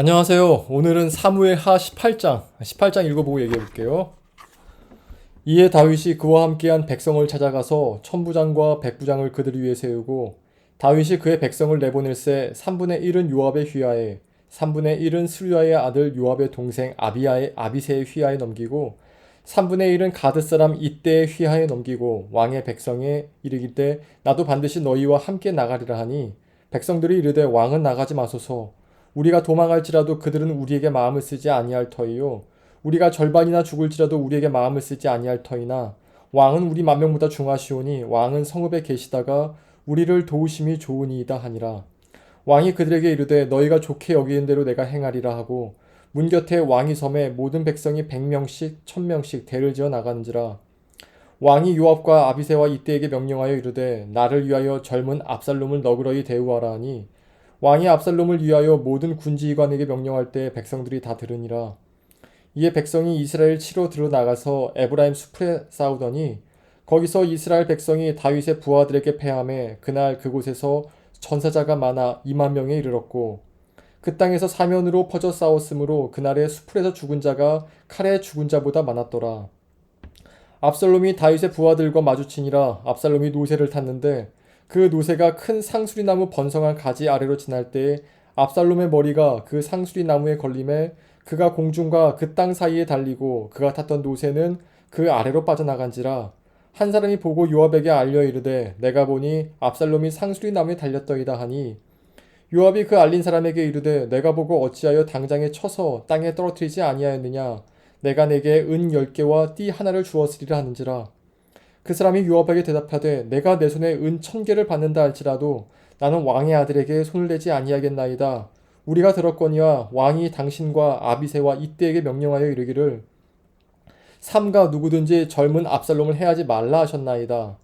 안녕하세요. 오늘은 사무엘 하 18장, 18장 읽어보고 얘기해 볼게요. 이에 다윗이 그와 함께한 백성을 찾아가서 천부장과 백부장을 그들 위에 세우고 다윗이 그의 백성을 내보낼새 3분의 1은 요압의 휘하에 3분의 1은 스루야의 아들 요압의 동생 아비야의 아비세의 휘하에 넘기고 3분의 1은 가드 사람 이때의 휘하에 넘기고 왕의 백성에 이르기때 나도 반드시 너희와 함께 나가리라 하니 백성들이 이르되 왕은 나가지 마소서 우리가 도망할지라도 그들은 우리에게 마음을 쓰지 아니할 터이요. 우리가 절반이나 죽을지라도 우리에게 마음을 쓰지 아니할 터이나 왕은 우리 만명보다 중하시오니 왕은 성읍에 계시다가 우리를 도우심이 좋으니이다 하니라. 왕이 그들에게 이르되 너희가 좋게 여기는 대로 내가 행하리라 하고 문 곁에 왕이 섬에 모든 백성이 백명씩 천명씩 대를 지어 나가는지라. 왕이 요압과 아비세와 이때에게 명령하여 이르되 나를 위하여 젊은 압살롬을 너그러이 대우하라 하니 왕이 압살롬을 위하여 모든 군지휘관에게 명령할 때 백성들이 다 들으니라. 이에 백성이 이스라엘 치러 들어 나가서 에브라임 숲에 싸우더니 거기서 이스라엘 백성이 다윗의 부하들에게 패함에 그날 그곳에서 전사자가 많아 2만 명에 이르렀고 그 땅에서 사면으로 퍼져 싸웠으므로 그날의 수풀에서 죽은 자가 칼에 죽은 자보다 많았더라. 압살롬이 다윗의 부하들과 마주치니라 압살롬이 노새를 탔는데 그 노새가 큰 상수리 나무 번성한 가지 아래로 지날 때에 압살롬의 머리가 그 상수리 나무에 걸림에 그가 공중과 그 땅 사이에 달리고 그가 탔던 노새는 그 아래로 빠져나간지라 한 사람이 보고 요압에게 알려 이르되 내가 보니 압살롬이 상수리 나무에 달렸더이다 하니 요압이 그 알린 사람에게 이르되 내가 보고 어찌하여 당장에 쳐서 땅에 떨어뜨리지 아니하였느냐 내가 내게 은 열개와 띠 하나를 주었으리라 하는지라 그 사람이 요압에게 대답하되 내가 내 손에 은 천 개를 받는다 할지라도 나는 왕의 아들에게 손을 대지 아니하겠나이다. 우리가 들었거니와 왕이 당신과 아비세와 이때에게 명령하여 이르기를 삼가 누구든지 젊은 압살롬을 해하지 말라 하셨나이다.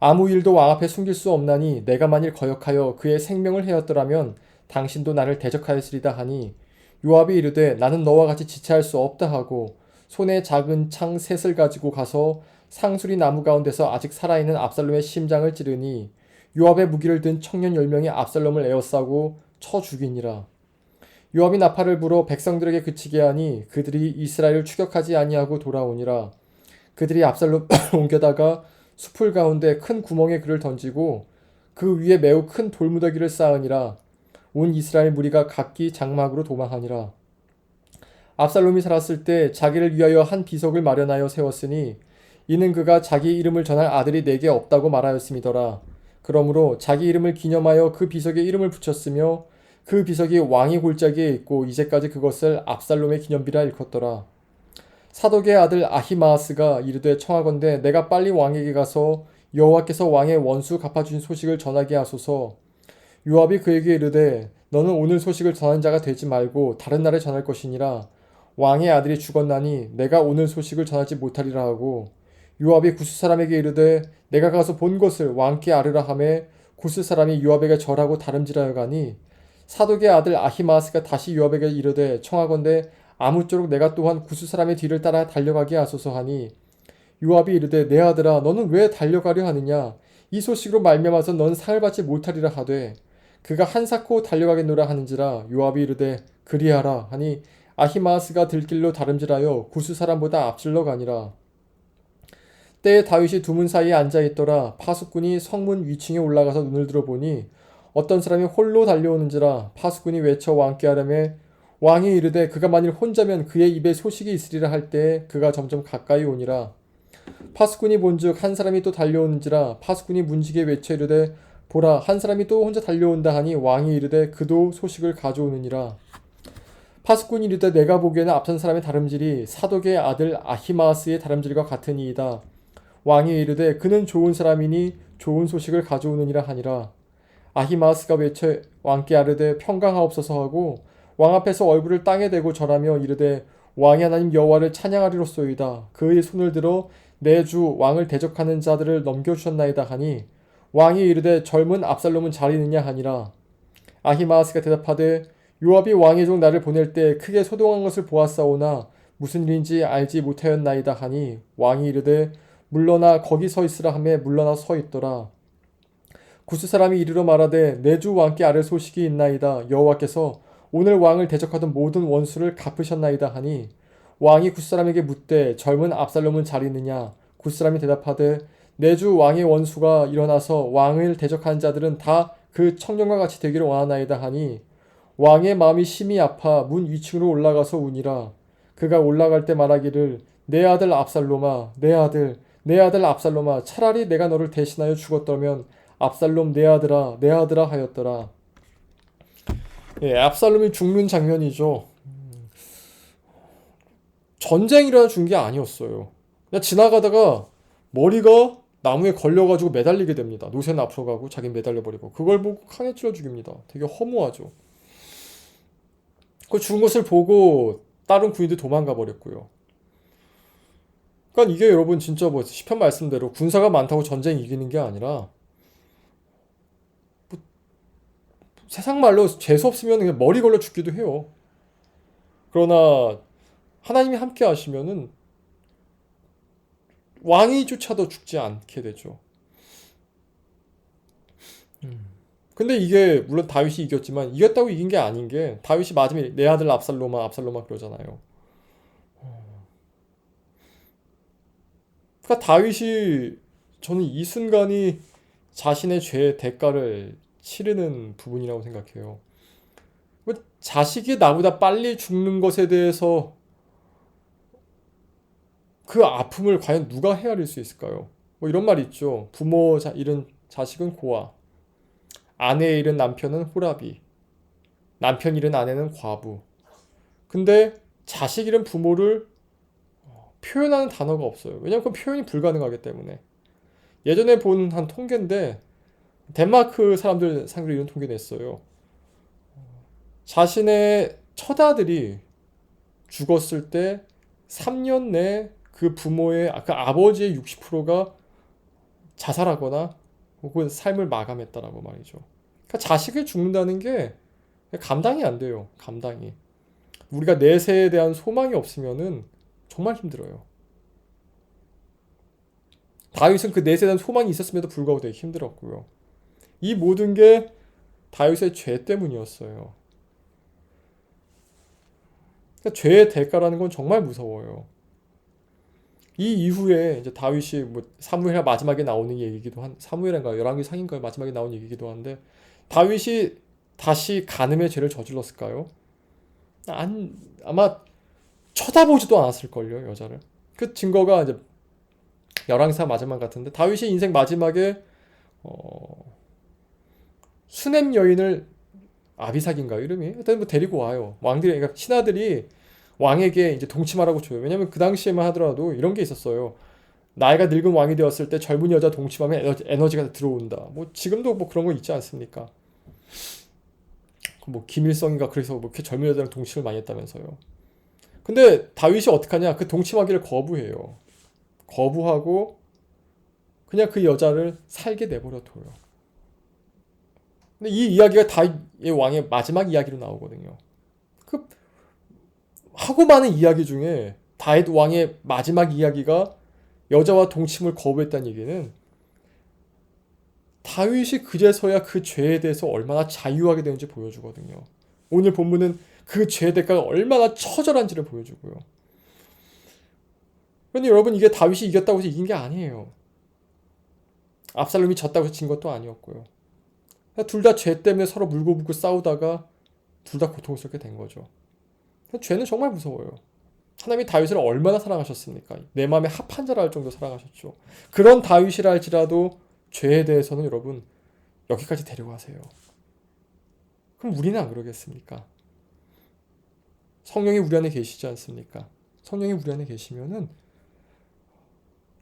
아무 일도 왕 앞에 숨길 수 없나니 내가 만일 거역하여 그의 생명을 해였더라면 당신도 나를 대적하였으리다 하니 요압이 이르되 나는 너와 같이 지체할 수 없다 하고 손에 작은 창 셋을 가지고 가서 상수리 나무 가운데서 아직 살아있는 압살롬의 심장을 찌르니 요압의 무기를 든 청년 열 명이 압살롬을 에워싸고 쳐 죽이니라. 요압이 나팔을 불어 백성들에게 그치게 하니 그들이 이스라엘을 추격하지 아니하고 돌아오니라. 그들이 압살롬 옮겨다가 숲을 가운데 큰 구멍에 그를 던지고 그 위에 매우 큰 돌무더기를 쌓으니라. 온 이스라엘 무리가 각기 장막으로 도망하니라. 압살롬이 살았을 때 자기를 위하여 한 비석을 마련하여 세웠으니 이는 그가 자기 이름을 전할 아들이 내게 없다고 말하였음이더라. 그러므로 자기 이름을 기념하여 그 비석에 이름을 붙였으며 그 비석이 왕의 골짜기에 있고 이제까지 그것을 압살롬의 기념비라 일컫더라. 사독의 아들 아히마아스가 이르되 청하건대 내가 빨리 왕에게 가서 여호와께서 왕의 원수 갚아주신 소식을 전하게 하소서. 요압이 그에게 이르되 너는 오늘 소식을 전한 자가 되지 말고 다른 날에 전할 것이니라. 왕의 아들이 죽었나니 내가 오늘 소식을 전하지 못하리라 하고 요압이 구스 사람에게 이르되 내가 가서 본 것을 왕께 아르라 하매 구스 사람이 요압에게 절하고 다름질하여 가니 사독의 아들 아히마스가 다시 요압에게 이르되 청하건대 아무쪼록 내가 또한 구스 사람의 뒤를 따라 달려가게 하소서 하니 요압이 이르되 내 아들아 너는 왜 달려가려 하느냐? 이 소식으로 말미암아서 넌 상을 받지 못하리라 하되 그가 한사코 달려가겠노라 하는지라 요압이 이르되 그리하라 하니 아히마스가 들길로 다름질하여 구스 사람보다 앞질러 가니라 때에 다윗이 두문 사이에 앉아 있더라. 파수꾼이 성문 위층에 올라가서 눈을 들어보니 어떤 사람이 홀로 달려오는지라 파수꾼이 외쳐 왕께 하려매 왕이 이르되 그가 만일 혼자면 그의 입에 소식이 있으리라 할 때에 그가 점점 가까이 오니라. 파수꾼이 본즉 한 사람이 또 달려오는지라 파수꾼이 문지게 외쳐 이르되 보라 한 사람이 또 혼자 달려온다 하니 왕이 이르되 그도 소식을 가져오느니라. 파수꾼이 이르되 내가 보기에는 앞선 사람의 다름질이 사독의 아들 아히마스의 다름질과 같으니이다 왕이 이르되 그는 좋은 사람이니 좋은 소식을 가져오느니라 하니라. 아히마스가 외쳐 왕께 아르되 평강하옵소서 하고 왕 앞에서 얼굴을 땅에 대고 절하며 이르되 왕이 하나님 여호와를 찬양하리로소이다. 그의 손을 들어 내 주 왕을 대적하는 자들을 넘겨주셨나이다 하니 왕이 이르되 젊은 압살롬은 잘 있느냐 하니라. 아히마스가 대답하되 요압이 왕의 종 나를 보낼 때 크게 소동한 것을 보았사오나 무슨 일인지 알지 못하였나이다 하니 왕이 이르되 물러나 거기 서 있으라 하매 물러나 서 있더라. 구스 사람이 이르러 말하되 내 주 왕께 아를 소식이 있나이다. 여호와께서 오늘 왕을 대적하던 모든 원수를 갚으셨나이다 하니 왕이 굿사람에게 묻되 젊은 압살롬은 잘 있느냐 굿사람이 대답하되 내 주 왕의 원수가 일어나서 왕을 대적하는 자들은 다 그 청년과 같이 되기를 원하나이다 하니 왕의 마음이 심히 아파 문 위층으로 올라가서 우니라 그가 올라갈 때 말하기를 내 아들 압살롬아 내 아들 내 아들 압살롬아 차라리 내가 너를 대신하여 죽었더면 압살롬 내 아들아 내 아들아 하였더라 예, 압살롬이 죽는 장면이죠 음. 전쟁이 일어나 죽은 게 아니었어요 그냥 지나가다가 머리가 나무에 걸려가지고 매달리게 됩니다. 노새는 앞으로 가고 자기는 매달려 버리고 그걸 보고 칸에 찔러 죽입니다. 되게 허무하죠. 그 죽은 것을 보고 다른 군인들 도망가 버렸고요. 그러니까 이게 여러분 진짜 뭐 시편 말씀대로 군사가 많다고 전쟁 이기는 게 아니라 뭐 세상 말로 재수 없으면 그냥 머리 걸려 죽기도 해요. 그러나 하나님이 함께 하시면은 왕이 쫓아도 죽지 않게 되죠. 음. 근데 이게 물론 다윗이 이겼지만 이겼다고 이긴 게 아닌 게 다윗이 마지막에 내 아들 압살롬아 압살롬아 그러잖아요. 그러니까 다윗이 저는 이 순간이 자신의 죄의 대가를 치르는 부분이라고 생각해요. 뭐 자식이 나보다 빨리 죽는 것에 대해서 그 아픔을 과연 누가 헤아릴 수 있을까요? 뭐 이런 말 있죠. 부모 자, 잃은 자식은 고아, 아내 잃은 남편은 호라비, 남편 잃은 아내는 과부. 근데 자식 잃은 부모를 어, 표현하는 단어가 없어요. 왜냐하면 그 표현이 불가능하기 때문에. 예전에 본 한 통계인데 덴마크 사람들 상대로 이런 통계 냈어요. 자신의 처다들이 죽었을 때 3년 내 그 부모의 그 아버지의 60%가 자살하거나 혹은 삶을 마감했다라고 말이죠. 그러니까 자식을 죽는다는 게 감당이 안 돼요. 감당이. 우리가 내세에 대한 소망이 없으면은 정말 힘들어요. 다윗은 그 내세에 대한 소망이 있었음에도 불구하고 되게 힘들었고요. 이 모든 게 다윗의 죄 때문이었어요. 그러니까 죄의 대가라는 건 정말 무서워요. 이 이후에 이제 다윗이 뭐 사무엘 마지막에 나오는 얘기기도 한 사무엘인가 열왕기 상인가 마지막에 나온 얘기기도 한데 다윗이 다시 간음의 죄를 저질렀을까요? 안 아마 쳐다보지도 않았을 걸요 여자를. 그 증거가 이제 열왕사 마지막 같은데 다윗이 인생 마지막에 어 수냄 여인을 아비삭인가 이름이 일단 뭐 데리고 와요 왕들이 그러니까 신하들이 왕에게 이제 동침하라고 줘요. 왜냐면 그 당시에만 하더라도 이런 게 있었어요. 나이가 늙은 왕이 되었을 때 젊은 여자 동침하면 에너지, 가 들어온다. 뭐 지금도 뭐 그런 거 있지 않습니까? 뭐 김일성인가 그래서 뭐 이렇게 젊은 여자랑 동침을 많이 했다면서요. 근데 다윗이 어떻게 하냐? 그 동침하기를 거부해요. 거부하고 그냥 그 여자를 살게 내버려 둬요. 근데 이 이야기가 다윗의 왕의 마지막 이야기로 나오거든요. 그 하고 많은 이야기 중에 다윗 왕의 마지막 이야기가 여자와 동침을 거부했다는 얘기는 다윗이 그제서야 그 죄에 대해서 얼마나 자유하게 되는지 보여주거든요. 오늘 본문은 그 죄 대가가 얼마나 처절한지를 보여주고요. 그런데 여러분 이게 다윗이 이겼다고 해서 이긴 게 아니에요. 압살롬이 졌다고 해서 진 것도 아니었고요. 둘 다 죄 때문에 서로 물고 물고 싸우다가 둘 다 고통스럽게 된 거죠. 죄는 정말 무서워요. 하나님이 다윗을 얼마나 사랑하셨습니까? 내 마음에 합한 자라 할 정도 사랑하셨죠. 그런 다윗이라 할지라도 죄에 대해서는 여러분 여기까지 데려가세요. 그럼 우리는 안 그러겠습니까? 성령이 우리 안에 계시지 않습니까? 성령이 우리 안에 계시면은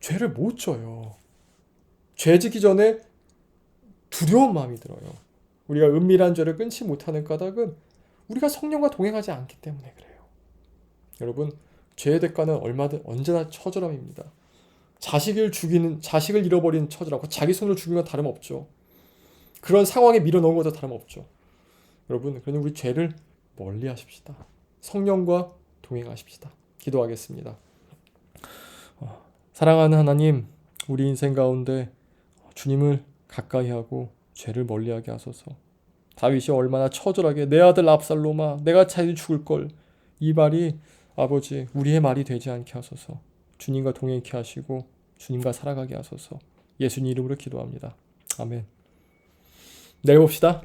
죄를 못 져요. 죄 지기 전에 두려운 마음이 들어요. 우리가 은밀한 죄를 끊지 못하는 까닭은 우리가 성령과 동행하지 않기 때문에 그래요. 여러분, 죄의 대가는 얼마든 언제나 처절함입니다. 자식을 죽이는 자식을 잃어버린 처절하고 자기 손으로 죽인 건 다름없죠. 그런 상황에 밀어넣은 것도 다름없죠. 여러분, 그러니 우리 죄를 멀리 하십시다. 성령과 동행하십시다. 기도하겠습니다. 어, 사랑하는 하나님, 우리 인생 가운데 주님을 가까이 하고 죄를 멀리하게 하소서. 다윗이 얼마나 처절하게 내 아들 압살롬아 내가 차라리 죽을 걸 이 말이 아버지 우리의 말이 되지 않게 하소서 주님과 동행케 하시고 주님과 살아가게 하소서 예수님 이름으로 기도합니다 아멘 내일 봅시다